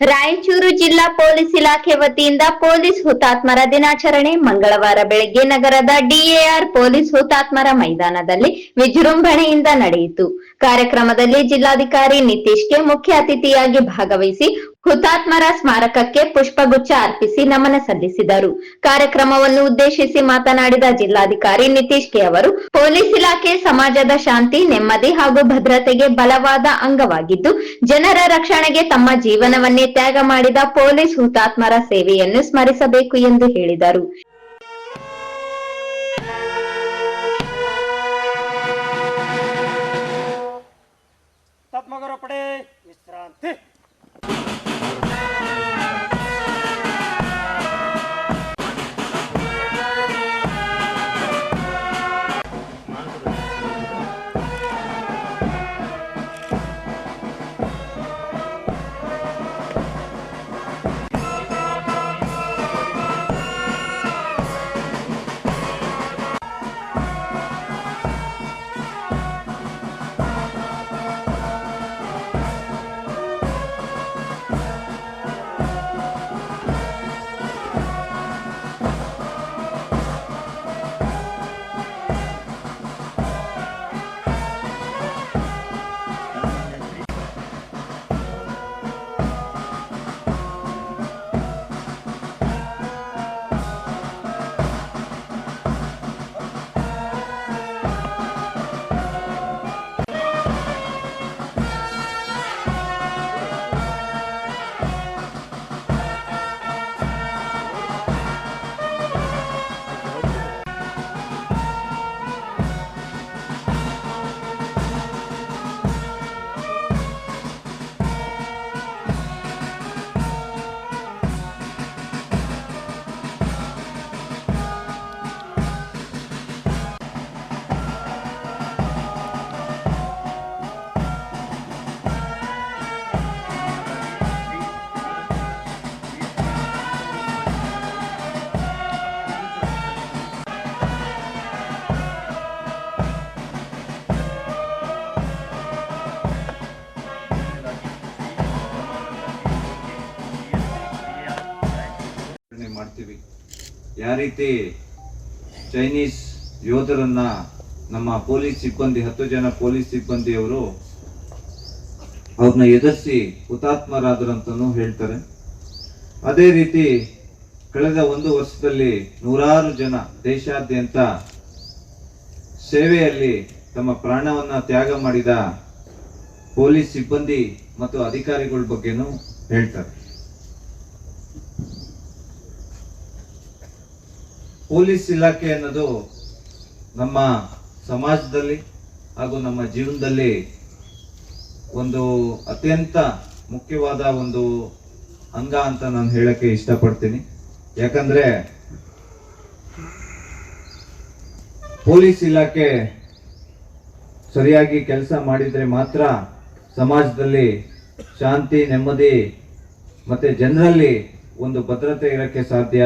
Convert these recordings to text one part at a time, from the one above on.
ರಾಯಚೂರು ಜಿಲ್ಲಾ ಪೊಲೀಸ್ ಇಲಾಖೆ ವತಿಯಿಂದ ಪೊಲೀಸ್ ಹುತಾತ್ಮರ ದಿನಾಚರಣೆ ಮಂಗಳವಾರ ಬೆಳಗ್ಗೆ ನಗರದ ಡಿಎಆರ್ ಪೊಲೀಸ್ ಹುತಾತ್ಮರ ಮೈದಾನದಲ್ಲಿ ವಿಜೃಂಭಣೆಯಿಂದ ನಡೆಯಿತು. ಕಾರ್ಯಕ್ರಮದಲ್ಲಿ ಜಿಲ್ಲಾಧಿಕಾರಿ ನಿತೀಶ್ ಕೆ ಮುಖ್ಯ ಅತಿಥಿಯಾಗಿ ಭಾಗವಹಿಸಿ ಹುತಾತ್ಮರ ಸ್ಮಾರಕಕ್ಕೆ ಪುಷ್ಪಗುಚ್ಛ ಅರ್ಪಿಸಿ ನಮನ ಸಲ್ಲಿಸಿದರು. ಕಾರ್ಯಕ್ರಮವನ್ನು ಉದ್ದೇಶಿಸಿ ಮಾತನಾಡಿದ ಜಿಲ್ಲಾಧಿಕಾರಿ ನಿತೀಶ್ ಕೆ ಅವರು, ಪೊಲೀಸ್ ಇಲಾಖೆ ಸಮಾಜದ ಶಾಂತಿ, ನೆಮ್ಮದಿ ಹಾಗೂ ಭದ್ರತೆಗೆ ಬಲವಾದ ಅಂಗವಾಗಿದ್ದು, ಜನರ ರಕ್ಷಣೆಗೆ ತಮ್ಮ ಜೀವನವನ್ನೇ ತ್ಯಾಗ ಮಾಡಿದ ಪೊಲೀಸ್ ಹುತಾತ್ಮರ ಸೇವೆಯನ್ನು ಸ್ಮರಿಸಬೇಕು ಎಂದು ಹೇಳಿದರು. ಮಾಡ್ತೀವಿ ಯಾವ ರೀತಿ ಚೈನೀಸ್ ಯೋಧರನ್ನ ನಮ್ಮ ಪೊಲೀಸ್ ಸಿಬ್ಬಂದಿ, ಹತ್ತು ಜನ ಪೊಲೀಸ್ ಸಿಬ್ಬಂದಿಯವರು ಅವ್ರನ್ನ ಎದುರಿಸಿ ಹುತಾತ್ಮರಾದರಂತನೂ ಹೇಳ್ತಾರೆ. ಅದೇ ರೀತಿ ಕಳೆದ ಒಂದು ವರ್ಷದಲ್ಲಿ ನೂರಾರು ಜನ ದೇಶಾದ್ಯಂತ ಸೇವೆಯಲ್ಲಿ ತಮ್ಮ ಪ್ರಾಣವನ್ನ ತ್ಯಾಗ ಮಾಡಿದ ಪೊಲೀಸ್ ಸಿಬ್ಬಂದಿ ಮತ್ತು ಅಧಿಕಾರಿಗಳ ಬಗ್ಗೆನೂ ಹೇಳ್ತಾರೆ. ಪೊಲೀಸ್ ಇಲಾಖೆ ಅನ್ನೋದು ನಮ್ಮ ಸಮಾಜದಲ್ಲಿ ಹಾಗೂ ನಮ್ಮ ಜೀವನದಲ್ಲಿ ಒಂದು ಅತ್ಯಂತ ಮುಖ್ಯವಾದ ಒಂದು ಅಂಗ ಅಂತ ನಾನು ಹೇಳಕ್ಕೆ ಇಷ್ಟಪಡ್ತೀನಿ. ಯಾಕಂದ್ರೆ ಪೊಲೀಸ್ ಇಲಾಖೆ ಸರಿಯಾಗಿ ಕೆಲಸ ಮಾಡಿದ್ರೆ ಮಾತ್ರ ಸಮಾಜದಲ್ಲಿ ಶಾಂತಿ, ನೆಮ್ಮದಿ ಮತ್ತೆ ಜನರಲ್ಲಿ ಒಂದು ಭದ್ರತೆ ಇರಕ್ಕೆ ಸಾಧ್ಯ.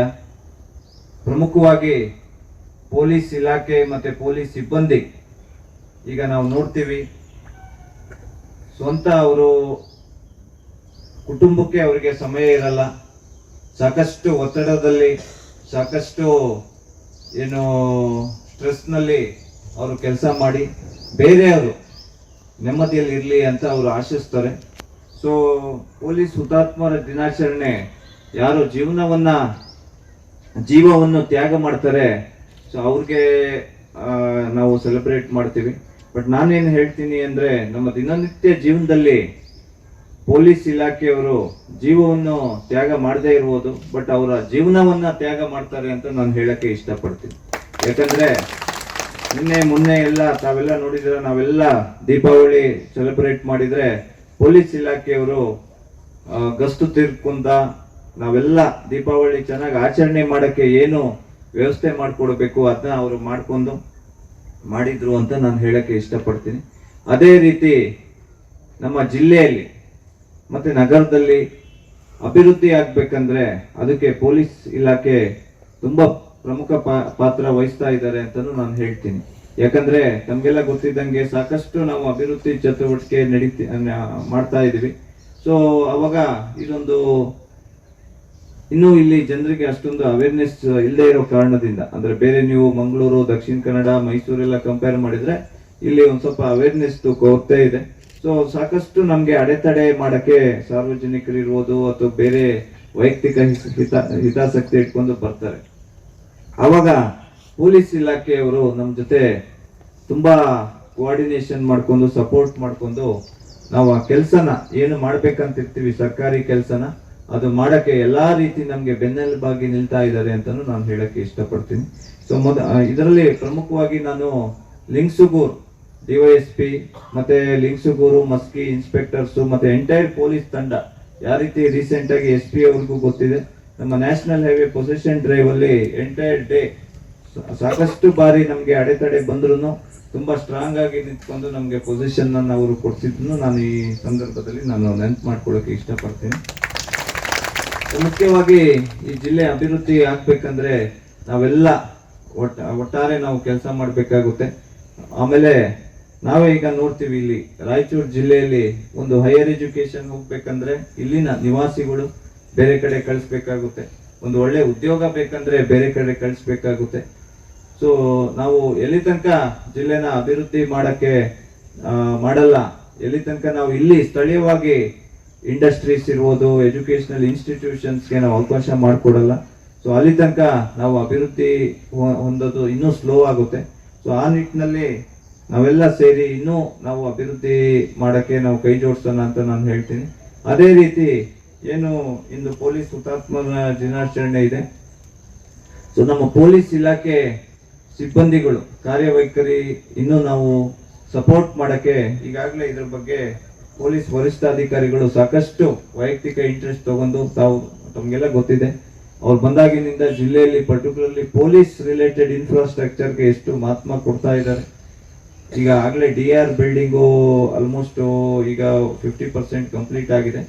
ಪ್ರಮುಖವಾಗಿ ಪೊಲೀಸ್ ಇಲಾಖೆ ಮತ್ತೆ ಪೊಲೀಸ್ ಸಿಬ್ಬಂದಿ ಈಗ ನಾವು ನೋಡ್ತೀವಿ. ಸ್ವಂತ ಅವರು ಕುಟುಂಬಕ್ಕೆ ಅವರಿಗೆ ಸಮಯ ಇರಲ್ಲ. ಸಾಕಷ್ಟು ಒತ್ತಡದಲ್ಲಿ, ಸಾಕಷ್ಟು ಏನು ಸ್ಟ್ರೆಸ್ನಲ್ಲಿ ಅವರು ಕೆಲಸ ಮಾಡಿ ಬೇರೆಯವರು ನೆಮ್ಮದಿಯಲ್ಲಿ ಇರಲಿ ಅಂತ ಅವರು ಆಶಿಸ್ತಾರೆ. ಸೊ ಪೊಲೀಸ್ ಹುತಾತ್ಮರ ದಿನಾಚರಣೆ ಯಾರು ಜೀವನವನ್ನ ಜೀವವನ್ನು ತ್ಯಾಗ ಮಾಡ್ತಾರೆ. ಸೊ ಅವ್ರಿಗೆ ನಾವು ಸೆಲೆಬ್ರೇಟ್ ಮಾಡ್ತೀವಿ. ಬಟ್ ನಾನೇನು ಹೇಳ್ತೀನಿ ಅಂದ್ರೆ, ನಮ್ಮ ದಿನನಿತ್ಯ ಜೀವನದಲ್ಲಿ ಪೊಲೀಸ್ ಇಲಾಖೆಯವರು ಜೀವವನ್ನು ತ್ಯಾಗ ಮಾಡದೇ ಇರ್ಬೋದು ಬಟ್ ಅವರ ಜೀವನವನ್ನ ತ್ಯಾಗ ಮಾಡ್ತಾರೆ ಅಂತ ನಾನು ಹೇಳಕ್ಕೆ ಇಷ್ಟಪಡ್ತೀನಿ. ಯಾಕಂದ್ರೆ, ನಿನ್ನೆ, ಮೊನ್ನೆ ಎಲ್ಲ ತಾವೆಲ್ಲ ನೋಡಿದ್ರೆ, ನಾವೆಲ್ಲ ದೀಪಾವಳಿ ಸೆಲೆಬ್ರೇಟ್ ಮಾಡಿದ್ರೆ, ಪೊಲೀಸ್ ಇಲಾಖೆಯವರು ಗಸ್ತು ತಿರ್ಕೊಂಡ ನಾವೆಲ್ಲ ದೀಪಾವಳಿ ಚೆನ್ನಾಗಿ ಆಚರಣೆ ಮಾಡಕ್ಕೆ ಏನು ವ್ಯವಸ್ಥೆ ಮಾಡಿಕೊಡ್ಬೇಕು ಅದನ್ನ ಅವರು ಮಾಡ್ಕೊಂಡು ಮಾಡಿದ್ರು ಅಂತ ನಾನು ಹೇಳಕ್ಕೆ ಇಷ್ಟಪಡ್ತೀನಿ. ಅದೇ ರೀತಿ ನಮ್ಮ ಜಿಲ್ಲೆಯಲ್ಲಿ ಮತ್ತೆ ನಗರದಲ್ಲಿ ಅಭಿವೃದ್ಧಿ ಆಗಬೇಕಂದ್ರೆ ಅದಕ್ಕೆ ಪೊಲೀಸ್ ಇಲಾಖೆ ತುಂಬಾ ಪ್ರಮುಖ ಪಾತ್ರ ವಹಿಸ್ತಾ ಇದ್ದಾರೆ ಅಂತಲೂ ನಾನು ಹೇಳ್ತೀನಿ. ಯಾಕಂದ್ರೆ ತಮ್ಗೆಲ್ಲ ಗೊತ್ತಿದ್ದಂಗೆ ಸಾಕಷ್ಟು ನಾವು ಅಭಿವೃದ್ಧಿ ಚಟುವಟಿಕೆ ನಡೀತಿ ಮಾಡ್ತಾ ಇದೀವಿ. ಸೊ ಅವಾಗ ಇದೊಂದು ಇನ್ನು ಇಲ್ಲಿ ಜನರಿಗೆ ಅಷ್ಟೊಂದು ಅವೇರ್ನೆಸ್ ಇಲ್ಲದೆ ಇರೋ ಕಾರಣದಿಂದ, ಅಂದ್ರೆ ಬೇರೆ ನೀವು ಮಂಗಳೂರು, ದಕ್ಷಿಣ ಕನ್ನಡ, ಮೈಸೂರೆಲ್ಲ ಕಂಪೇರ್ ಮಾಡಿದ್ರೆ ಇಲ್ಲಿ ಒಂದ್ ಸ್ವಲ್ಪ ಅವೇರ್ನೆಸ್ ಕೊರತೆ ಇದೆ. ಸೊ ಸಾಕಷ್ಟು ನಮ್ಗೆ ಅಡೆತಡೆ ಮಾಡಕ್ಕೆ ಸಾರ್ವಜನಿಕರು ಇರ್ಬೋದು ಅಥವಾ ಬೇರೆ ವೈಯಕ್ತಿಕ ಹಿತ- ಹಿತ, ಹಿತಾಸಕ್ತಿ ಇಟ್ಕೊಂಡು ಬರ್ತಾರೆ. ಅವಾಗ ಪೊಲೀಸ್ ಇಲಾಖೆಯವರು ನಮ್ಮ ಜೊತೆ ತುಂಬಾ ಕೋಆರ್ಡಿನೇಷನ್ ಮಾಡ್ಕೊಂಡು ಸಪೋರ್ಟ್ ಮಾಡ್ಕೊಂಡು ನಾವು ಆ ಕೆಲಸನ ಏನು ಮಾಡ್ಬೇಕಂತ ಇರ್ತೀವಿ ಸರ್ಕಾರಿ ಕೆಲಸನ ಅದು ಮಾಡಕ್ಕೆ ಎಲ್ಲಾ ರೀತಿ ನಮ್ಗೆ ಬೆನ್ನೆಲುಬಾಗಿ ನಿಲ್ತಾ ಇದ್ದಾರೆ ಅಂತಾನು ನಾನು ಹೇಳಕ್ಕೆ ಇಷ್ಟಪಡ್ತೀನಿ. ಸೊ ಮೊದ ಇದರಲ್ಲಿ ಪ್ರಮುಖವಾಗಿ ನಾನು ಲಿಂಗ್ಸುಗೂರ್ ಡಿವೈಎಸ್ಪಿ ಮತ್ತೆ ಲಿಂಗ್ಸುಗೂರು ಮಸ್ಕಿ ಇನ್ಸ್ಪೆಕ್ಟರ್ಸ್, ಮತ್ತೆ ಎಂಟೈರ್ ಪೊಲೀಸ್ ತಂಡ, ಯಾವ ರೀತಿ ರೀಸೆಂಟ್ ಆಗಿ ಎಸ್ ಪಿ ಅವ್ರಿಗೂ ಗೊತ್ತಿದೆ. ನಮ್ಮ ನ್ಯಾಷನಲ್ ಹೈವೇ ಪೊಸಿಷನ್ ಡ್ರೈವ್ ಅಲ್ಲಿ ಎಂಟೈರ್ ಡೇ ಸಾಕಷ್ಟು ಬಾರಿ ನಮ್ಗೆ ಅಡೆತಡೆ ಬಂದ್ರು ತುಂಬಾ ಸ್ಟ್ರಾಂಗ್ ಆಗಿ ನಿಂತ್ಕೊಂಡು ನಮ್ಗೆ ಪೊಸಿಷನ್ ಅವರು ಕೊಡ್ಸಿದ್ನು ನಾನು ಈ ಸಂದರ್ಭದಲ್ಲಿ ನಾನು ನೆನ್ಪು ಮಾಡ್ಕೊಳ್ಳೋಕೆ ಇಷ್ಟಪಡ್ತೀನಿ. ಮುಖ್ಯವಾಗಿ ಈ ಜಿಲ್ಲೆ ಅಭಿವೃದ್ಧಿ ಆಗ್ಬೇಕಂದ್ರೆ ನಾವೆಲ್ಲ ಒಟ್ಟ, ಒಟ್ಟಾರೆ ನಾವು ಕೆಲಸ ಮಾಡಬೇಕಾಗುತ್ತೆ. ಆಮೇಲೆ ನಾವೇ ಈಗ ನೋಡ್ತೀವಿ ಇಲ್ಲಿ ರಾಯಚೂರು ಜಿಲ್ಲೆಯಲ್ಲಿ ಒಂದು ಹೈಯರ್ ಎಜುಕೇಶನ್ ಹೋಗ್ಬೇಕಂದ್ರೆ ಇಲ್ಲಿನ ನಿವಾಸಿಗಳು ಬೇರೆ ಕಡೆ ಕಳಿಸ್ಬೇಕಾಗುತ್ತೆ. ಒಂದು ಒಳ್ಳೆ ಉದ್ಯೋಗ ಬೇಕಂದ್ರೆ ಬೇರೆ ಕಡೆ ಕಳಿಸ್ಬೇಕಾಗುತ್ತೆ. ಸೊ ನಾವು ಎಲ್ಲಿ ತನಕ ಜಿಲ್ಲೆನ ಅಭಿವೃದ್ಧಿ ಮಾಡಕ್ಕೆ ಮಾಡಲ್ಲ, ಎಲ್ಲಿ ತನಕ ನಾವು ಇಲ್ಲಿ ಸ್ಥಳೀಯವಾಗಿ ಇಂಡಸ್ಟ್ರೀಸ್ ಇರ್ಬೋದು ಎಜುಕೇಶನಲ್ ಇನ್ಸ್ಟಿಟ್ಯೂಷನ್ಸ್ಗೆ ನಾವು ಅವಕಾಶ ಮಾಡಿಕೊಡಲ್ಲ. ಸೊ ಅಲ್ಲಿ ತನಕ ನಾವು ಅಭಿವೃದ್ಧಿ ಹೊಂದೋದು ಇನ್ನೂ ಸ್ಲೋ ಆಗುತ್ತೆ. ಸೊ ಆ ನಿಟ್ಟಿನಲ್ಲಿ ನಾವೆಲ್ಲ ಸೇರಿ ಇನ್ನೂ ನಾವು ಅಭಿವೃದ್ಧಿ ಮಾಡೋಕ್ಕೆ ನಾವು ಕೈ ಜೋಡಿಸೋಣ ಅಂತ ನಾನು ಹೇಳ್ತೀನಿ. ಅದೇ ರೀತಿ ಏನು ಇಂದು ಪೊಲೀಸ್ ಹುತಾತ್ಮನ ದಿನಾಚರಣೆ ಇದೆ. ಸೊ ನಮ್ಮ ಪೊಲೀಸ್ ಇಲಾಖೆ ಸಿಬ್ಬಂದಿಗಳು, ಕಾರ್ಯವೈಖರಿ ಇನ್ನೂ ನಾವು ಸಪೋರ್ಟ್ ಮಾಡೋಕ್ಕೆ ಈಗಾಗಲೇ ಇದ್ರ ಬಗ್ಗೆ ಪೊಲೀಸ್ ವರಿಷ್ಠಾಧಿಕಾರಿಗಳು ಸಾಕಷ್ಟು ವೈಯಕ್ತಿಕ ಇಂಟ್ರೆಸ್ಟ್ ತಗೊಂಡು ತಾವು ತಮಗೆಲ್ಲ ಗೊತ್ತಿದೆ. ಅವ್ರು ಬಂದಾಗಿನಿಂದ ಜಿಲ್ಲೆಯಲ್ಲಿ ಪರ್ಟಿಕ್ಯುಲರ್ಲಿ ಪೊಲೀಸ್ ರಿಲೇಟೆಡ್ ಇನ್ಫ್ರಾಸ್ಟ್ರಕ್ಚರ್ಗೆ ಎಷ್ಟು ಮಹತ್ವ ಕೊಡ್ತಾ ಇದ್ದಾರೆ. ಈಗ ಆಗಲೇ ಡಿ ಆರ್ ಬಿಲ್ಡಿಂಗು ಆಲ್ಮೋಸ್ಟ್ ಈಗ ಫಿಫ್ಟಿ ಪರ್ಸೆಂಟ್ ಕಂಪ್ಲೀಟ್ ಆಗಿದೆ.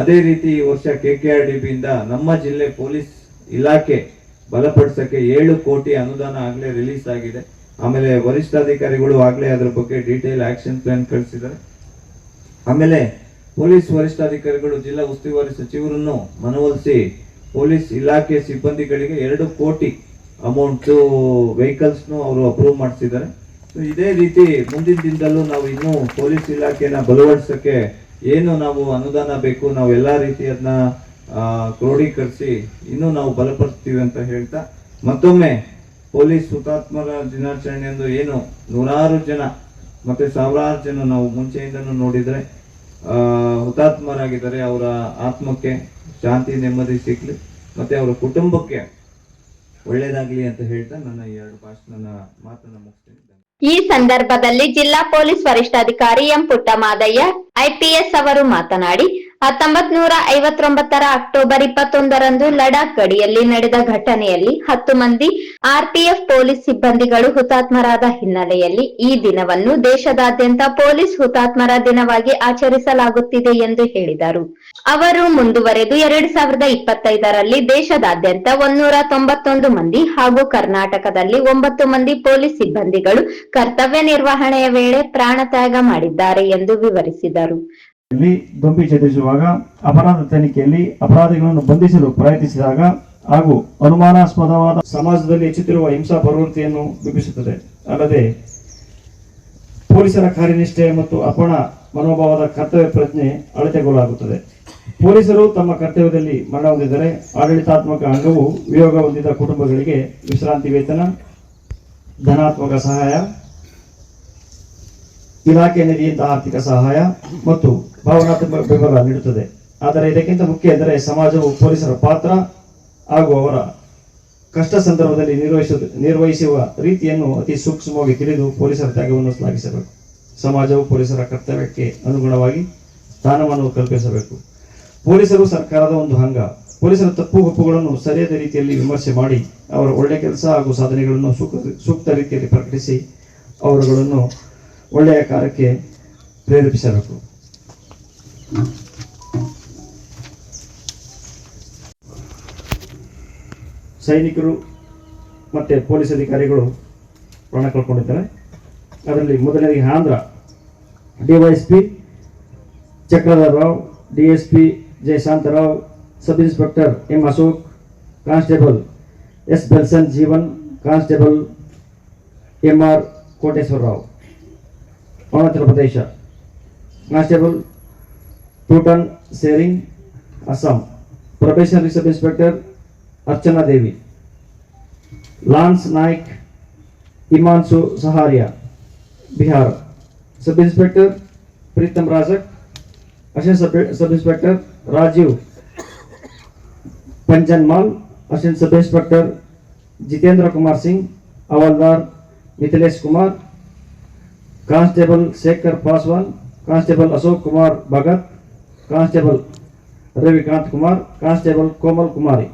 ಅದೇ ರೀತಿ ಈ ವರ್ಷ ಕೆ ಕೆ ಆರ್ ಡಿ ಬಿಯಿಂದ ನಮ್ಮ ಜಿಲ್ಲೆ ಪೊಲೀಸ್ ಇಲಾಖೆ ಬಲಪಡಿಸಕ್ಕೆ ಏಳು ಕೋಟಿ ಅನುದಾನ ಆಗಲೇ ರಿಲೀಸ್ ಆಗಿದೆ. ಆಮೇಲೆ ವರಿಷ್ಠಾಧಿಕಾರಿಗಳು ಆಗಲೇ ಅದರ ಬಗ್ಗೆ ಡೀಟೇಲ್ ಆಕ್ಷನ್ ಪ್ಲಾನ್ ಕಳಿಸಿದ್ದಾರೆ. ಆಮೇಲೆ ಪೊಲೀಸ್ ವರಿಷ್ಠಾಧಿಕಾರಿಗಳು ಜಿಲ್ಲಾ ಉಸ್ತುವಾರಿ ಸಚಿವರನ್ನು ಮನವೊಲಿಸಿ ಪೊಲೀಸ್ ಇಲಾಖೆ ಸಿಬ್ಬಂದಿಗಳಿಗೆ ಎರಡು ಕೋಟಿ ಅಮೌಂಟ್ ವೆಹಿಕಲ್ಸ್ನು ಅವರು ಅಪ್ರೂವ್ ಮಾಡಿಸಿದ್ದಾರೆ. ಸೊ ಇದೇ ರೀತಿ ಮುಂದಿನ ದಿನದಲ್ಲೂ ನಾವು ಇನ್ನೂ ಪೊಲೀಸ್ ಇಲಾಖೆನ ಬಲವಡಿಸಕ್ಕೆ ಏನು ನಾವು ಅನುದಾನ ಬೇಕು, ನಾವು ಎಲ್ಲಾ ರೀತಿ ಅದನ್ನ ಕ್ರೋಢೀಕರಿಸಿ ಇನ್ನೂ ನಾವು ಬಲಪಡಿಸ್ತೀವಿ ಅಂತ ಹೇಳ್ತಾ, ಮತ್ತೊಮ್ಮೆ ಪೊಲೀಸ್ ಹುತಾತ್ಮರ ದಿನಾಚರಣೆ ಎಂದು ಏನು ನೂರಾರು ಜನ, ಮತ್ತೆ ಸಾವಿರಾರು ಜನ ನಾವು ಮುಂಚೆಯಿಂದನೂ ನೋಡಿದ್ರೆ ಹುತಾತ್ಮರಾಗಿದ್ದಾರೆ ಅವರ ಆತ್ಮಕ್ಕೆ ಶಾಂತಿ, ನೆಮ್ಮದಿ ಸಿಗ್ಲಿ ಮತ್ತೆ ಅವರ ಕುಟುಂಬಕ್ಕೆ ಒಳ್ಳೇದಾಗ್ಲಿ ಅಂತ ಹೇಳ್ತಾ ನನ್ನ ಈ ಎರಡು ಭಾಷಣ ಮಾತನ್ನ ಮುಗಿಸ್ತೇನೆ. ಈ ಸಂದರ್ಭದಲ್ಲಿ ಜಿಲ್ಲಾ ಪೊಲೀಸ್ ವರಿಷ್ಠಾಧಿಕಾರಿ ಎಂ ಪುಟ್ಟಮಾದಯ್ಯ ಐಪಿಎಸ್ ಅವರು ಮಾತನಾಡಿ ಹತ್ತೊಂಬತ್ ನೂರ ಐವತ್ತೊಂಬತ್ತರ ಅಕ್ಟೋಬರ್ ಇಪ್ಪತ್ತೊಂದರಂದು ಲಡಾಖ್ ಗಡಿಯಲ್ಲಿ ನಡೆದ ಘಟನೆಯಲ್ಲಿ ಹತ್ತು ಮಂದಿ ಆರ್ಪಿಎಫ್ ಪೊಲೀಸ್ ಸಿಬ್ಬಂದಿಗಳು ಹುತಾತ್ಮರಾದ ಹಿನ್ನೆಲೆಯಲ್ಲಿ ಈ ದಿನವನ್ನು ದೇಶದಾದ್ಯಂತ ಪೊಲೀಸ್ ಹುತಾತ್ಮರ ದಿನವಾಗಿ ಆಚರಿಸಲಾಗುತ್ತಿದೆ ಎಂದು ಹೇಳಿದರು. ಅವರು ಮುಂದುವರೆದು ಎರಡ್ ಸಾವಿರದ ಇಪ್ಪತ್ತೈದರಲ್ಲಿ ದೇಶದಾದ್ಯಂತ ಒಂದೂರ ತೊಂಬತ್ತೊಂದು ಮಂದಿ ಹಾಗೂ ಕರ್ನಾಟಕದಲ್ಲಿ ಒಂಬತ್ತು ಮಂದಿ ಪೊಲೀಸ್ ಸಿಬ್ಬಂದಿಗಳು ಕರ್ತವ್ಯ ನಿರ್ವಹಣೆಯ ವೇಳೆ ಪ್ರಾಣ ತ್ಯಾಗ ಮಾಡಿದ್ದಾರೆ ಎಂದು ವಿವರಿಸಿದರು. ಲ್ಲಿ ದೊಂಬಿ ಚದುರಿಸುವಾಗ ಅಪರಾಧ ತನಿಖೆಯಲ್ಲಿ ಅಪರಾಧಿಗಳನ್ನು ಬಂಧಿಸಲು ಪ್ರಯತ್ನಿಸಿದಾಗ ಹಾಗೂ ಅನುಮಾನಾಸ್ಪದವಾದ ಸಮಾಜದಲ್ಲಿ ಹೆಚ್ಚುತ್ತಿರುವ ಹಿಂಸಾ ಪ್ರವೃತ್ತಿಯನ್ನು ಬಿಂಬಿಸುತ್ತದೆ ಅಲ್ಲದೆ ಪೊಲೀಸರ ಕಾರ್ಯನಿಷ್ಠೆ ಮತ್ತು ಅಪಣ ಮನೋಭಾವದ ಕರ್ತವ್ಯ ಪ್ರಜ್ಞೆ ಅಳತೆಗೊಳ್ಳಾಗುತ್ತದೆ ಪೊಲೀಸರು ತಮ್ಮ ಕರ್ತವ್ಯದಲ್ಲಿ ಮರಣ ಹೊಂದಿದರೆ ಆಡಳಿತಾತ್ಮಕ ಅಂಗವು ವಿಯೋಗ ಹೊಂದಿದ ಕುಟುಂಬಗಳಿಗೆ ವಿಶ್ರಾಂತಿ ವೇತನ, ಧನಾತ್ಮಕ ಸಹಾಯ, ಇಲಾಖೆ ನಿಧಿಯಿಂದ ಆರ್ಥಿಕ ಸಹಾಯ ಮತ್ತು ಭಾವನಾತ್ಮಕ ಬೆಂಬಲ ನೀಡುತ್ತದೆ. ಆದರೆ ಇದಕ್ಕಿಂತ ಮುಖ್ಯ ಎಂದರೆ ಸಮಾಜವು ಪೊಲೀಸರ ಪಾತ್ರ ಹಾಗೂ ಅವರ ಕಷ್ಟ ಸಂದರ್ಭದಲ್ಲಿ ನಿರ್ವಹಿಸ, ನಿರ್ವಹಿಸುವ ರೀತಿಯನ್ನು ಅತಿ ಸೂಕ್ಷ್ಮವಾಗಿ ತಿಳಿದು ಪೊಲೀಸರ ತ್ಯಾಗವನ್ನು ಶ್ಲಾಘಿಸಬೇಕು. ಸಮಾಜವು ಪೊಲೀಸರ ಕರ್ತವ್ಯಕ್ಕೆ ಅನುಗುಣವಾಗಿ ಸ್ಥಾನವನ್ನು ಕಲ್ಪಿಸಬೇಕು. ಪೊಲೀಸರು ಸರ್ಕಾರದ ಒಂದು ಅಂಗ. ಪೊಲೀಸರ ತಪ್ಪು ಒಪ್ಪುಗಳನ್ನು ಸರಿಯಾದ ರೀತಿಯಲ್ಲಿ ವಿಮರ್ಶೆ ಮಾಡಿ ಅವರ ಒಳ್ಳೆಯ ಕೆಲಸ ಹಾಗೂ ಸಾಧನೆಗಳನ್ನು ಸೂಕ್ತ ಸೂಕ್ತ ರೀತಿಯಲ್ಲಿ ಪ್ರಕಟಿಸಿ ಅವರುಗಳನ್ನು ಒಳ್ಳೆಯ ಕಾರ್ಯಕ್ಕೆ ಪ್ರೇರೇಪಿಸಬೇಕು. ಸೈನಿಕರು ಮತ್ತು ಪೊಲೀಸ್ ಅಧಿಕಾರಿಗಳು ಪ್ರಾಣ ಕಳ್ಕೊಂಡಿದ್ದಾರೆ. ಅದರಲ್ಲಿ ಮೊದಲನೇದಾಗಿ Andhra DYSP Chakradhar Rao DSP Jayashantarao, sub inspector M Ashok, constable S Belson Jeevan, constable M R Koteshwara Rao Arunachal Pradesh, constable Tuton Tsering Assam probationary sub inspector Archana Devi lance Naik Himanshu Saharia Bihar sub inspector Pritam Rajak assistant sub sub inspector Rajeev Panjanmal assistant sub inspector Jitendra Kumar Singh havildar Mithilesh Kumar constable Shekhar Paswan constable Ashok Kumar Bhagat constable Ravikant Kumar constable Komal Kumari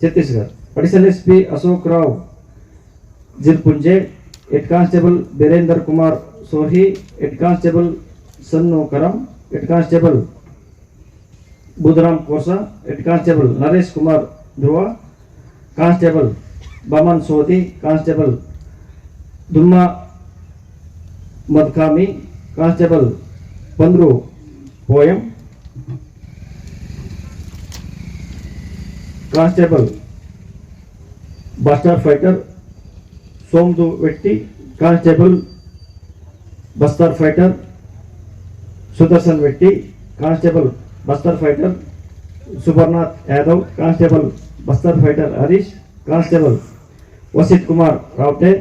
Chhattisgarh additional S P Ashok Rao Jirpunje head constable Birender Kumar Sohi head constable Sannu Karam head constable Budharam Kosa head constable Naresh Kumar Dhruva constable Baman Sodi constable Dumma Madkami constable Pandru Poyam constable, Bastar fighter, Somdu व्यक्ति constable Bastar fighter, Sudarshan व्यक्ति constable Bastar fighter, Subarnath Yadav, constable Bastar fighter Harish, constable Vashit Kumar Rawte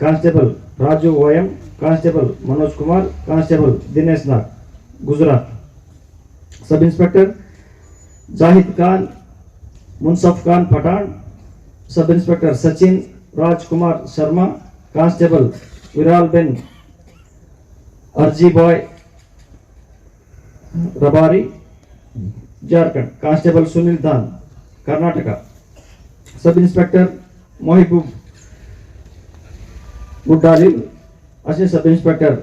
constable Raju Vayam, constable Manoj Kumar, constable Dinesh Nag, Gujarat. Sub inspector, Zahid Khan, Munsaf Khan Pathan, sub inspector Sachin Rajkumar Sharma, constable Viral Ben, Arji Bhai Rabari, Jharkhand, constable Sunil Dhan Karnataka. Sub inspector Mehboob Guddali assist sub inspector,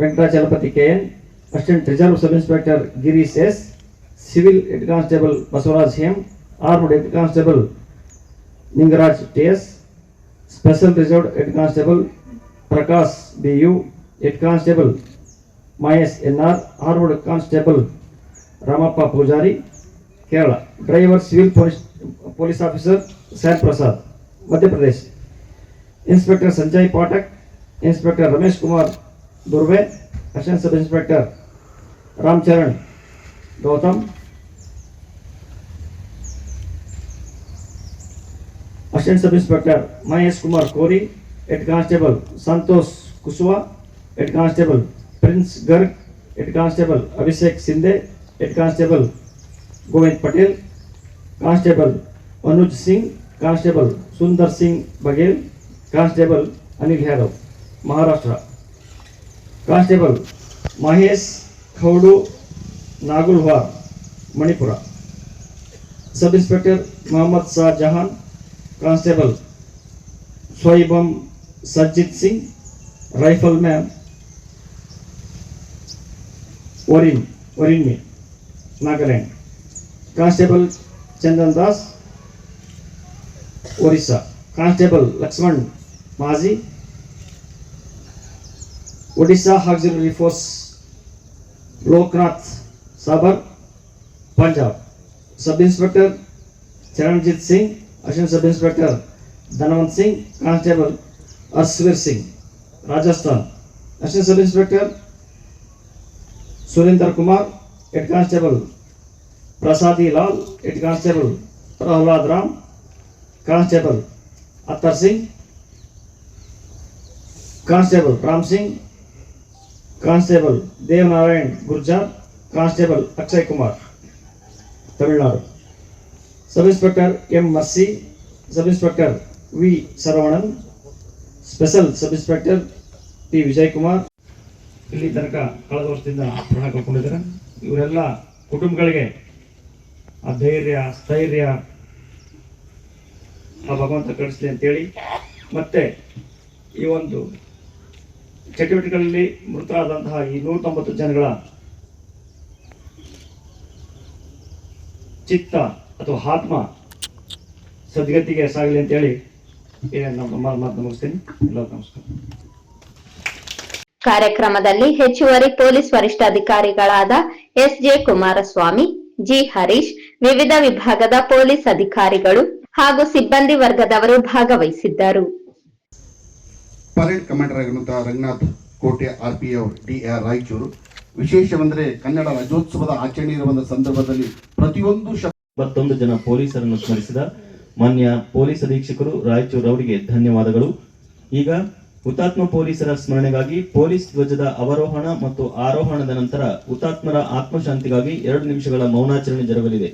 Venkatachalapathi K N Assistant Reserve Sub Inspector Girish S, Civil Head Constable Basavaraj M, Armed Head Constable Ningaraj TS, Special Reserve Head Constable Prakash BU, Head Constable Mahesh NR, Armed Constable Ramappa Pujari, Kerala, Driver Civil Police, Police Officer Sam Prasad, Madhya Pradesh, Inspector Sanjay Patak, Inspector Ramesh Kumar Durve, Assistant Sub Inspector Ramcharan, Gautam. Assistant sub inspector Mahesh Kumar Kori head constable Santosh Kushwaha head constable Prince Garg head constable Abhishek Shinde head constable Govind Patel, constable Anuj Singh, constable Sundar Singh Baghel, constable Anil Yadav, Maharashtra. Constable Mahesh constable Mahesh Khoudu Nagulwar Manipur sub inspector Mohammed Shah Jahan constable Swaibam Sajjit Singh rifleman Orin ಒರಿನ್ಮಿ Nagaland constable Chandan Das Orissa constable Laxman Maji Odisha auxiliary force Loknath Sabar Punjab sub inspector Charanjit Singh assistant sub inspector Dhanwant Singh constable Arshveer Singh Rajasthan assistant sub inspector Surendra Kumar head constable Prasadi Lal head constable Prahlad Ram constable Attar Singh constable Ram Singh constable Devnarayan Gurjar constable Akshay Kumar, Tamil Nadu. Sub inspector M Mercy sub inspector V Saravanan special sub inspector P Vijay Kumar ಇಲ್ಲಿ ತನಕ ಕಳೆದ ವರ್ಷದಿಂದ ಪ್ರಾಣ ಕಳ್ಕೊಂಡಿದ್ದಾರೆ. ಇವರೆಲ್ಲ ಕುಟುಂಬಗಳಿಗೆ ಆ ಧೈರ್ಯ, ಸ್ಥೈರ್ಯ, ಆ ಭಗವಂತ ಕಳಿಸ್ಲಿ ಅಂತೇಳಿ ಮತ್ತೆ ಈ ಒಂದು ಚಟುವಟಿಕೆಗಳಲ್ಲಿ ಮೃತರಾದಂತಹ ಈ ನೂರ ತೊಂಬತ್ತು ಜನಗಳ ಚಿತ್ತ ಅಥವಾ ಆತ್ಮ ಸದ್ಗತಿಗೆ ಸಾಗಲಿ ಅಂತೇಳಿ ನಮ್ಮ ಮುಗಿಸ್ತೀನಿ. ನಮಸ್ಕಾರ. ಕಾರ್ಯಕ್ರಮದಲ್ಲಿ ಹೆಚ್ಚುವರಿ police ವರಿಷ್ಠಾಧಿಕಾರಿಗಳಾದ S J Kumaraswamy, G Harish, ವಿವಿಧ ವಿಭಾಗದ ಪೊಲೀಸ್ ಅಧಿಕಾರಿಗಳು ಹಾಗೂ ಸಿಬ್ಬಂದಿ ವರ್ಗದವರು ಭಾಗವಹಿಸಿದ್ದರು. ಪರೇಡ್ ಕಮಾಂಡರ್ ಆಗಿರುವಂತಹ ರಂಗನಾಥ್ ಕೋಟೆ, ಆರ್ ಪಿ ಅವರು ಡಿ ಆರ್ ರಾಯಚೂರು. ವಿಶೇಷವೆಂದರೆ ಕನ್ನಡ ರಾಜ್ಯೋತ್ಸವದ ಆಚರಣೆ ಇರುವ ಸಂದರ್ಭದಲ್ಲಿ ಪ್ರತಿಯೊಂದು ಇಪ್ಪತ್ತೊಂದು ಜನ ಪೊಲೀಸರನ್ನು ಸ್ಮರಿಸಿದ ಮಾನ್ಯ ಪೊಲೀಸ್ ಅಧೀಕ್ಷಕರು ರಾಯಚೂರು ಅವರಿಗೆ ಧನ್ಯವಾದಗಳು. ಈಗ ಹುತಾತ್ಮ ಪೊಲೀಸರ ಸ್ಮರಣೆಗಾಗಿ ಪೊಲೀಸ್ ಧ್ವಜದ ಅವರೋಹಣ ಮತ್ತು ಆರೋಹಣದ ನಂತರ ಹುತಾತ್ಮರ ಆತ್ಮಶಾಂತಿಗಾಗಿ ಎರಡು ನಿಮಿಷಗಳ ಮೌನಾಚರಣೆ ಜರುಗಲಿದೆ.